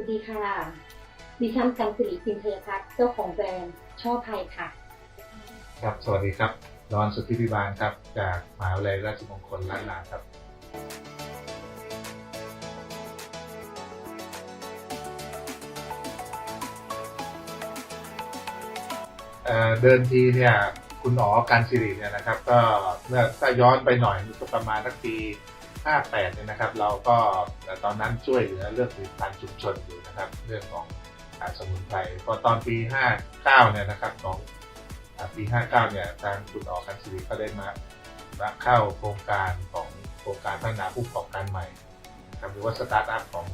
ัสดีค่ะ ดิฉันกังสิริพิมเพยพัฒน์เจ้าของแบรนด์ช่อไทยค่ะ ครับ สวัสดีครับดอนสุทธิพิบาลครับ จากมหาวิทยาลัยราชมงคลล้านนาครับเเดินทีเนี่ยคุณหมอการสิริเนี่ยนะครับ ก็เมื่อถ้าย้อนไปหน่อยก็ประมาณสักปี 58เนี่ยนะครับ เราก็ตอนนั้นช่วยเหลือเรื่องผลิตภัณฑ์ชุมชนอยู่นะครับ เรื่องของอาสมุนไพรพอตอนปี 59เนี่ยนะครับของอ่าปี 59เนี่ยทางคุณออกันสิริก็ได้มาเข้าโครงการของโครงการพัฒนาผู้ประกอบการใหม่นะครับหรือว่าสตาร์ทอัพของ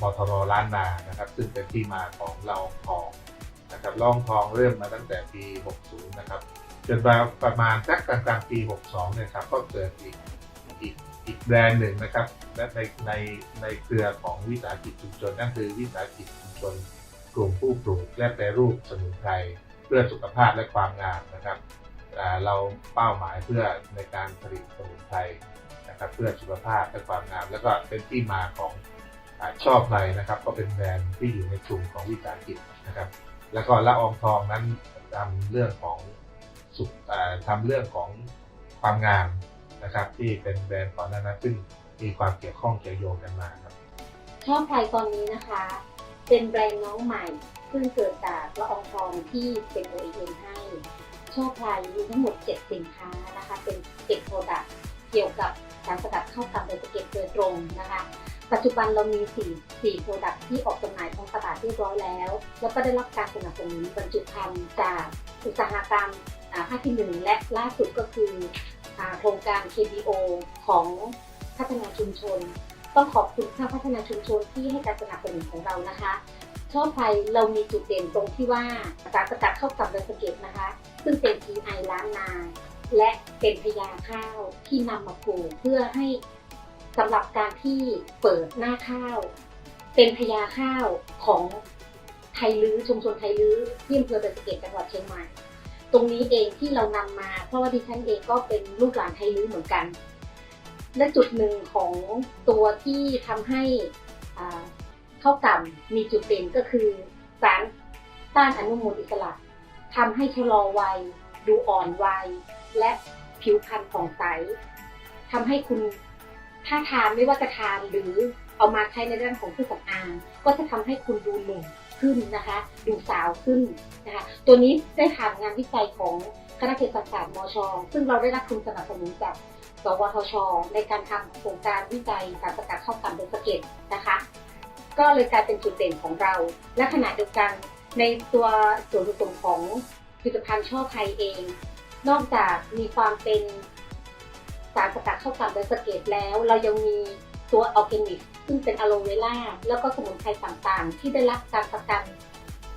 มทรล้านนานะครับ ซึ่งเป็นที่มาของเราทองนะครับล่องทองเริ่มมาตั้งแต่ปี 60 นะครับ จนมาประมาณสักกลางปี 62 เนี่ยครับ ก็เกิดอีกอีก อีกแบรนด์หนึ่งนะครับและในในในเครือของวิสาหกิจชุมชนนั่นคือวิสาหกิจชุมชนกลุ่มผู้ปลูกและแปรรูปสมุนไพรเพื่อสุขภาพและความงามนะครับเราเป้าหมายเพื่อในการผลิตสมุนไพรนะครับเพื่อสุขภาพและความงาม แล้วก็เป็นที่มาของอชอบไพรนะครับ ก็เป็นแบรนด์ที่อยู่ในกลุ่มของวิสาหกิจนะครับ แล้วก็ละอองทองนั้นทำเรื่องของสุขทำเรื่องของความงาม นะครับ ที่เป็นแบรนด์ก่อนหน้านั้นซึ่งมีความเกี่ยวข้องเกี่ยวโยงกันมาครับช่อไทยตอนนี้นะคะ เป็นแบรนด์น้องใหม่ซึ่งเกิดจากละอองทองที่เป็น OEM ให้ช่อไทยมีทั้งหมด 7 สินค้านะคะ เป็น7โปรดักต์เกี่ยวกับสารสกัดเข้ากับไบสเก็ตโดยตรงนะคะปัจจุบันเรามี 4 4 โปรดักต์ที่ออกจำหน่ายท้องตลาดเรียบร้อยแล้ว แล้วก็ได้รับการสนับสนุนบรรจุภัณฑ์จากอุตสาหกรรมภาคที่หนึ่งและล่าสุดก็คือาโครงการ KBO ของพัฒนาชุมชน ต้องขอบคุณทางพัฒนาชุมชนที่ให้การสนับสนุนของเรานะคะชอบไทยเรามีจุดเด่นตรงที่ว่าสารสกัดเข้ากับเบสเกตนะคะ ซึ่งเป็น GI ล้านนา และเป็นพยาข้าวที่นำมาปลูกเพื่อให้สำหรับการที่เปิดหน้าข้าว เป็นพยาข้าวของไทยลื้อชุมชนไทยลื้อที่อำเภอเบสเกตจังหวัดเชียงใหม่ ตรงนี้เองที่เรานำมา เพราะว่าดิฉันเองก็เป็นลูกหลานไทยลื้อเหมือนกัน และจุดหนึ่งของตัวที่ทำให้อ่าข้าวกล่ำมีจุดเด่นก็คือสารต้านอนุมูลอิสระทำให้ชะลอวัย ดูอ่อนวัย และผิวพรรณผ่องใสทำให้คุณถ้าทานไม่ว่าจะทานหรือเอามาใช้ในเรื่องของเครื่องสำอางก็จะทำให้คุณดูหนุ่ม ขึ้นนะคะ ดูสาวขึ้นนะคะ ตัวนี้ได้ผ่านงานวิจัยของคณะเภสัชศาสตร์มช ซึ่งเราได้รับทุนสนับสนุนจากสวทช ในการทำโครงการวิจัยสารสกัดข้ากันเป็นสะเก็ดนะคะ ก็เลยกลายเป็นจุดเด่นของเรา และขณะเดียวกันในตัวส่วนผสมของผลิตภัณฑ์ช่อไทยเอง นอกจากมีความเป็นสารสกัดข้ากันเป็นสะเก็ดแล้ว เรายังมี ตัวออร์แกนิกซึ่งเป็นอะโลเวล่าแล้วก็สมุนไพรต่างๆ ที่ได้รับการประกัน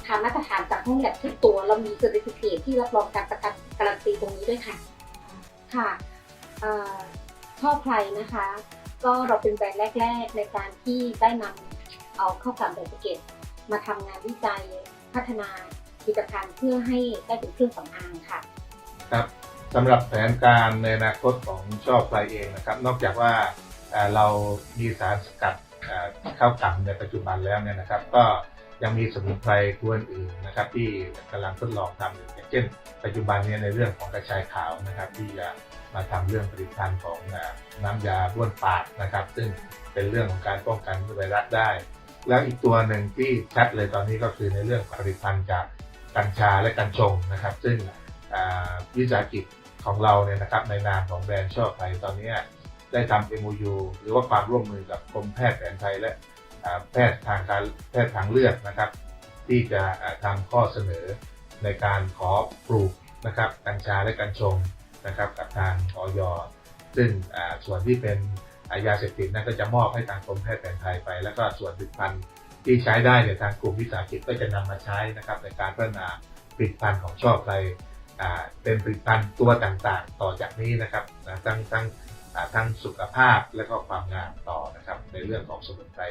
ทางมาตรฐานจากห้องแลบทุกตัวเรามีเซอร์ติฟิเคทที่รับรองการประกันการันตีตรงนี้ด้วยค่ะค่ะเอ่อชอบใครนะคะ ก็เราเป็นแบรนด์แรก ๆ ในการที่ได้นำเอาเข้ากับไบสเก็ตมาทำงานวิจัยพัฒนาผลิตภัณฑ์เพื่อให้ได้เป็นเครื่องสำอางค่ะครับสำหรับแผนการในอนาคตของชอบไฟเองนะครับ นอกจากว่า เรามีสารสกัดเข้าวกล่ำในปัจจุบันแล้วเนี่ยนะครับ ก็ยังมีสมุนไพรตัวอื่นๆนะครับ ที่กำลังทดลองทำอยู่อย่างเช่น ปัจจุบันเนี่ยในเรื่องของกระชายขาวนะครับ ที่จะมาทำเรื่องผลิตภัณฑ์ของน้ำยาบ้วนปากนะครับ ซึ่งเป็นเรื่องของการป้องกันไวรัสได้ แล้วอีกตัวหนึ่งที่ชัดเลยตอนนี้ก็คือในเรื่องผลิตภัณฑ์จากกัญชาและกัญชงนะครับ ซึ่งวิสาหกิจของเราเนี่ยนะครับในนามของแบรนด์ชอบไทยตอนนี้ ได้ทำ MOU หรือว่าความร่วมมือกับกรมแพทย์แผนไทยและแพทย์ทางการแพทย์ทางเลือกนะครับ ที่จะทำข้อเสนอในการขอปลูกนะครับกัญชาและกัญชงนะครับกับทางออยซึ่งส่วนที่เป็นอายาเสพติดนั้นก็จะมอบให้ทางกรมแพทย์แผนไทยไป แล้วก็ส่วนผลิตภัณฑ์ที่ใช้ได้เนี่ยทางกลุ่มวิสาหกิจก็จะนำมาใช้นะครับในการพัฒนาผลิตภัณฑ์ของชอบไทยเป็นผลิตภัณฑ์ตัวต่างๆ ต่อจากนี้นะครับทั้งทั้ง ทั้งสุขภาพและก็ความงามต่อนะครับ ในเรื่องของสมุนไพร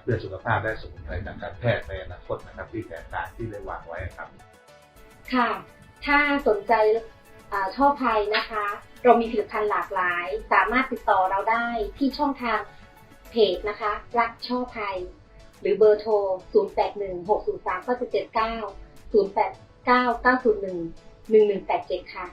เพื่อสุขภาพและสมุนไพรทางการแพทย์ในอนาคตนะครับ ที่แตกต่างที่ได้วางไว้ครับ ค่ะ ถ้าสนใจอาชอบไทยนะคะ เรามีผลิตภัณฑ์หลากหลาย สามารถติดต่อเราได้ที่ช่องทางเพจนะคะ รักชอบไทยหรือเบอร์โทร 0 8 1 6 0 3 9 7 9 0 8 9 9 0 1 1 1 8 7 ค่ะ